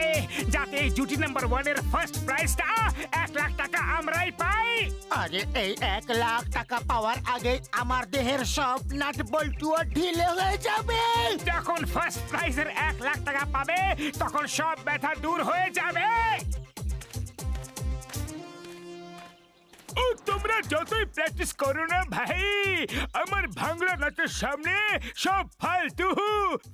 হবে যাতে এই জুটি নাম্বার ওয়ানের ফার্স্ট প্রাইজটা এক লাখ টাকা আমরাই পাই। আরে এই এক লাখ টাকা পাওয়ার আগে আমার দেহের সব নাট বল্টুও ঢিলে হয়ে যাবে। যখন ফার্স্ট প্রাইজের এক লাখ টাকা পাবে তখন সব ব্যথা দূর হয়ে যাবে। ও তোমরা যতই প্র্যাকটিস করো না ভাই আমার ভাঙলা নাচের সামনে সব ফালতু।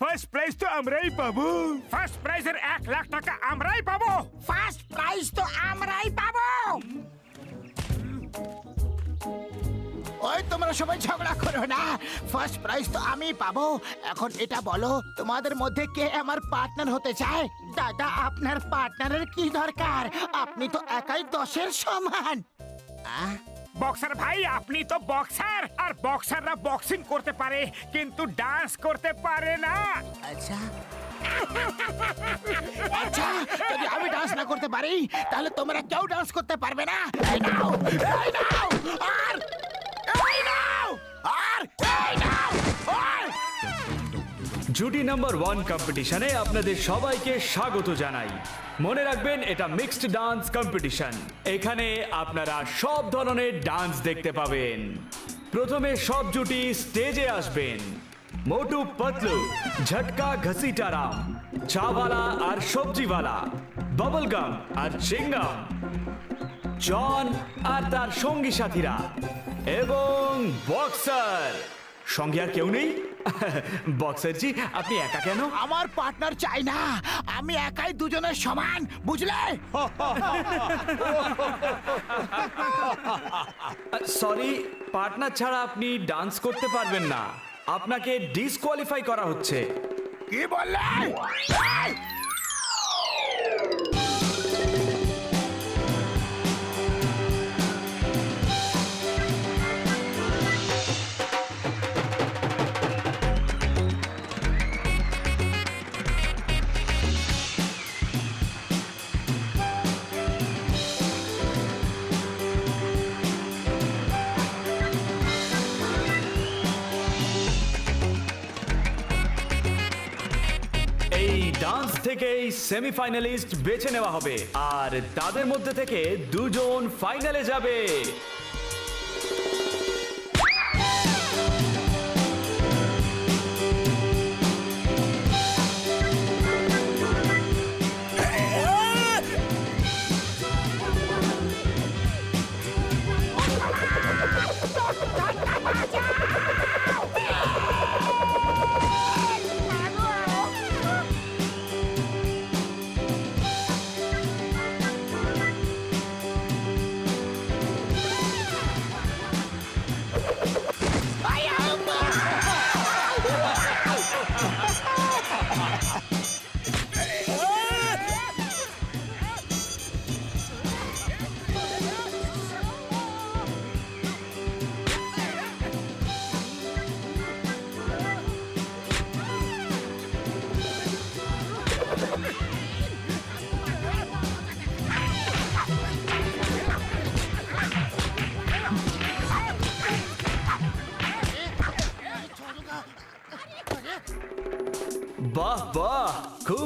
ফার্স্ট প্রাইজ তো আমরাই পাবো। ফার্স্ট প্রাইজের এক লাখ টাকা আমরাই পাবো। ফার্স্ট প্রাইজ তো আমরাই পাবো। ওই তোমরা সবাই ঝগড়া করো না। ফার্স্ট প্রাইজ তো আমি পাবো। এখন এটা বলো তোমাদের মধ্যে কে আমার পার্টনার হতে চায়? দাদা আপনার পার্টনারের কি দরকার? আপনি তো একাই দশের সমান। আহ, বক্সার ভাই আপনি তো বক্সার। আর বক্সাররা বক্সিং করতে পারে কিন্তু ডান্স করতে পারে না। আচ্ছা। আচ্ছা যদি আমি ডান্স না করতে পারি তাহলে তোমরা কেউ ডান্স করতে পারবে না। এই নাও এই নাও আর জুটি নাম্বার ওয়ান কম্পিটিশনে আপনাদের সবাইকে স্বাগত জানাই। মনে রাখবেন, এটা মিক্সড ডান্স কম্পিটিশন এখানে আপনারা সব ধরনের ডান্স দেখতে পাবেন। প্রথমে সব জুটি স্টেজে আসবেন। মোটু পতলু, ঝটকা ঘসিটারাম, চাওয়ালা আর সবজিওয়ালা বাবলগাম আর চিংগাম জন আর তার সঙ্গী সাথীরা, এবং বক্সার সঙ্গে আর কেউ নেই? বক্সারজি আপনি একা কেন? আমার পার্টনার চাই না। আমি একাই দুজনের সমান বুঝলে? সরি পার্টনার ছাড়া আপনি ডান্স করতে পারবেন না। আপনাকে ডিসকোয়ালিফাই করা হচ্ছে। কি বললে? থেকেই সেমিফাইনালিস্ট বেছে নেওয়া হবে। আর তাদের মধ্যে থেকে দুজন ফাইনালে যাবে।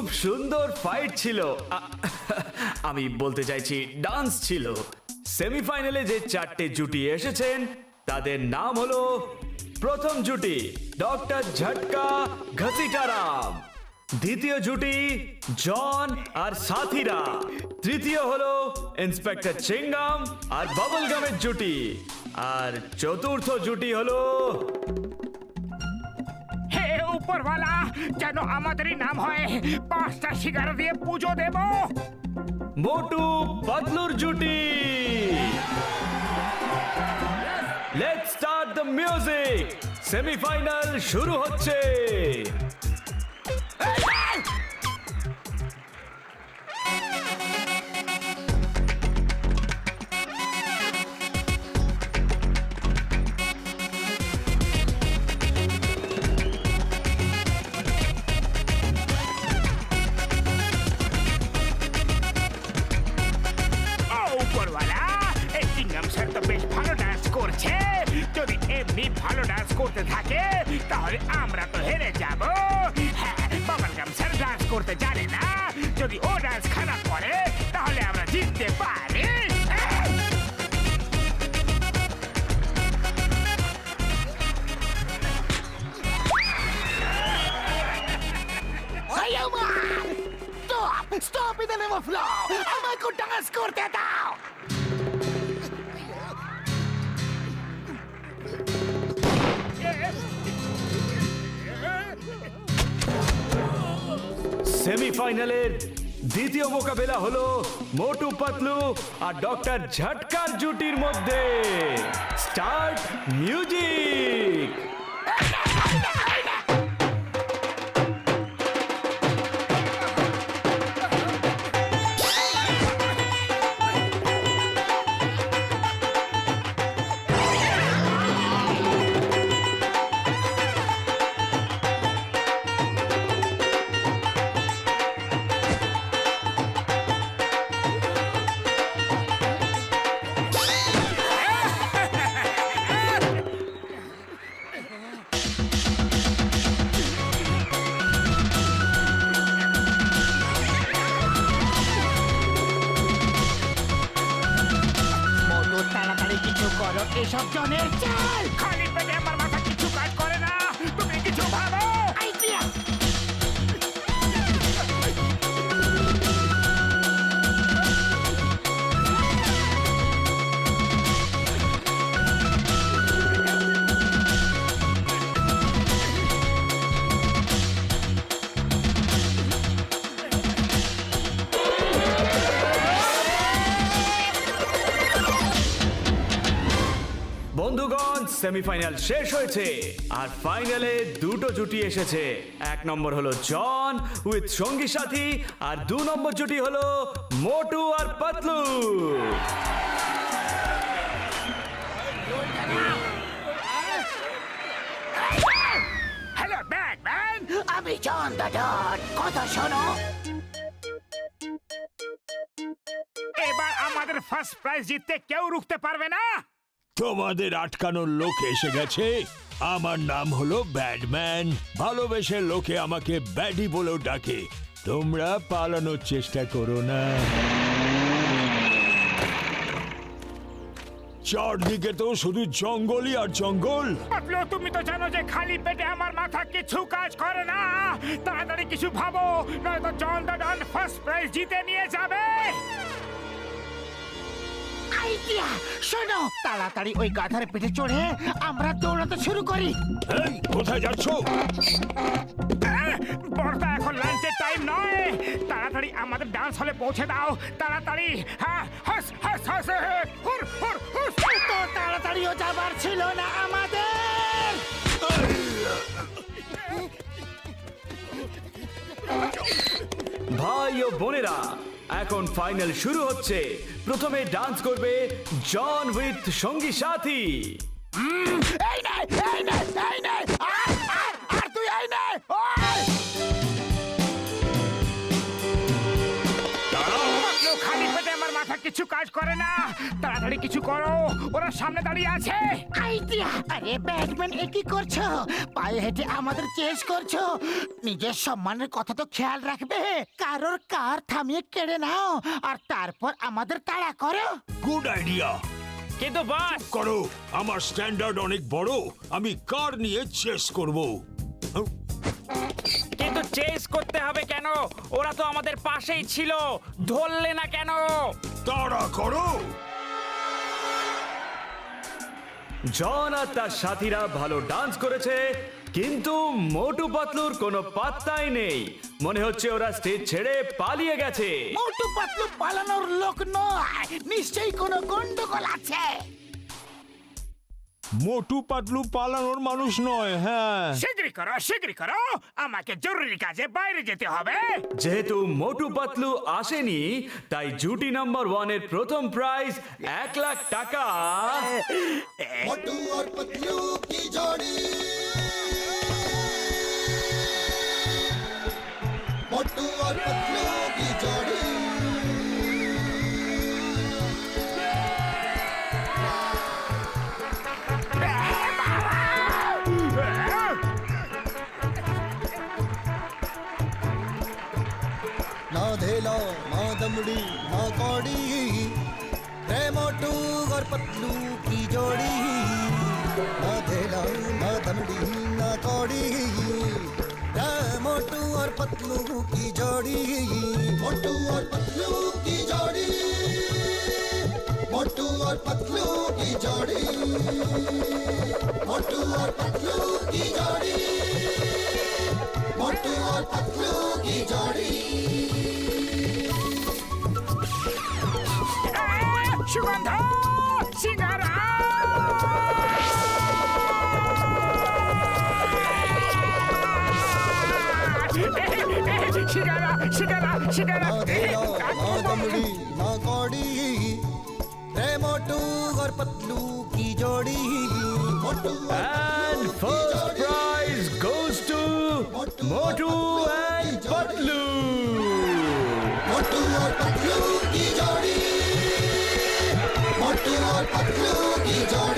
খুব সুন্দর ফাইট ছিল। আমি বলতে চাইছি ডান্স ছিল। সেমিফাইনালে যে চারটে জুটি এসেছেন, তাদের নাম হলো, প্রথম জুটি ডক্টর ঝটকা ঘসিটারাম। দ্বিতীয় জুটি জন আর সাথীরা। তৃতীয় হলো ইন্সপেক্টর চিঙ্গাম আর বাবল গামের জুটি। আর চতুর্থ জুটি হলো হে উপরওয়ালা, যেন আমাদেরই নাম হয় পাঁচটা শিকার দিয়ে পুজো দেব। মোটু পাতলুর জুটি। Let's start the music semifinal শুরু হচ্ছে। ভালো ডান্স করতে থাকে, তাহলে আমরা তো হেরে যাব। হ্যাঁ বাবালগাম স্যার ডান্স করতে জানে না। যদি ও ডান্স খারাপ করে, তাহলে আমরা জিততে পারি। হ্যাঁ? এই আমার stop stop in the name of love আমাকে ডান্স করতে সেমিফাইনালের দ্বিতীয় মোকাবেলা হলো মোটু পাতলু আর ডক্টর ঝটকার জুটির মধ্যে। Start music! কিছু করো এসব জনের চাল! খালি পেটে আমার মাথা কিছু কাজ সেমিফাইনাল শেষ হয়েছে। আর ফাইনালে দুটো জুটি এসেছে। এক নম্বর হলো জন উইথ সঙ্গী সাথী, আর দু নম্বর জুটি হলো মোটু আর পাতলু। এবার আমাদের ফার্স্ট প্রাইজ জিততে কেউ রুখতে পারবে না। তোমাদের আটকানোর লোক এসে গেছে। আমার নাম হলো ব্যাডম্যান ভালোবেসে লোকে আমাকে ব্যাডি বলেও ডাকে। তোমরা পালানোর চেষ্টা করো না। চারদিকে তো শুধু জঙ্গলই আর জঙ্গল। পাতলু তুমি তো জানো যে খালি পেটে আমার মাথা কিছু কাজ করে না। তাড়াতাড়ি কিছু ভাবো, নয়তো জন দাদান ফার্স্ট প্রাইজ জিতে নিয়ে যাবে। আইডিয়া শোনো তাড়াতাড়ি ওই গাধার পেটে চড়ে আমরা দৌড়াতে শুরু করি। এই কোথায় যাচ্ছ? বড়দা এখন লাঞ্চের টাইম নয়। তাড়াতাড়ি আমাদের ডান্স হলে পৌঁছে দাও তাড়াতাড়ি। হ্যাঁ হাস হাস হাস হুর হুর হুস তো তাড়াতাড়িও যাবার ছিল না আমাদের। ভাই ও বোনেরা এখন ফাইনাল শুরু হচ্ছে। প্রথমে ডান্স করবে জন উইথ সঙ্গী সাথী। এই নে এই নে এই নে আর তুই এই নে ওই কিছু কাজ করে না। তাড়াতাড়ি কিছু করো। ওরা সামনে দাঁড়িয়ে আছে। আইডিয়া! আরে ব্যাটম্যান এ কি করছ? পায়ে হেঁটে আমাদের চেস করছ? নিজের সম্মানের কথা তো খেয়াল রাখবে। কারোর কার থামিয়ে কেড়ে নাও আর তারপর আমাদের তাড়া করো। Good idea. কিন্তু বাস করো। আমার স্ট্যান্ডার্ড অনেক বড়। আমি কার নিয়ে চেস করব? চেস করতে হবে কেন? ওরা তো আমাদের পাশেই ছিল। ধরলে না কেন? তাড়া করো। জন আর তার সাথীরা ভালো ডান্স করেছে কিন্তু মোটু পাতলুর কোনো পাত্তাই নেই। মনে হচ্ছে ওরা স্টেজ ছেড়ে পালিয়ে গেছে। মোটু পাতলু পালানোর লোক নয় নিশ্চয়ই কোনো গন্ডগোল আছে। মোটু পাতলু পালানোর মানুষ নয় হ্যাঁ। শীঘ্রই করো শীঘ্রই করো। আমাকে জরুরি কাজে বাইরে যেতে হবে। যেহেতু মোটু পাতলু আসেনি তাই জুটি নাম্বার ওয়ানের প্রথম প্রাইজ এক লাখ টাকা। মোটু আর পাতলু কি মোটু আর পাতলু राधे माँ दमड़ी माँ कौड़ी रे मोटू और पतलू की जोड़ी माँ धेला माँ दमड़ी माँ कौड़ी रे मोटू और पतलू की जोड़ी मोटू और पतलू की जोड़ी मोटू और पतलू की जोड़ी मोटू और पतलू की जोड़ी मोटू और पतलू की जोड़ी सुगंधा सिंगारा सिंगारा सिंगारा सिंगारा दमड़ी ना कौड़ी। पतलू की जोड़ी। First prize goes Motu Look, you don't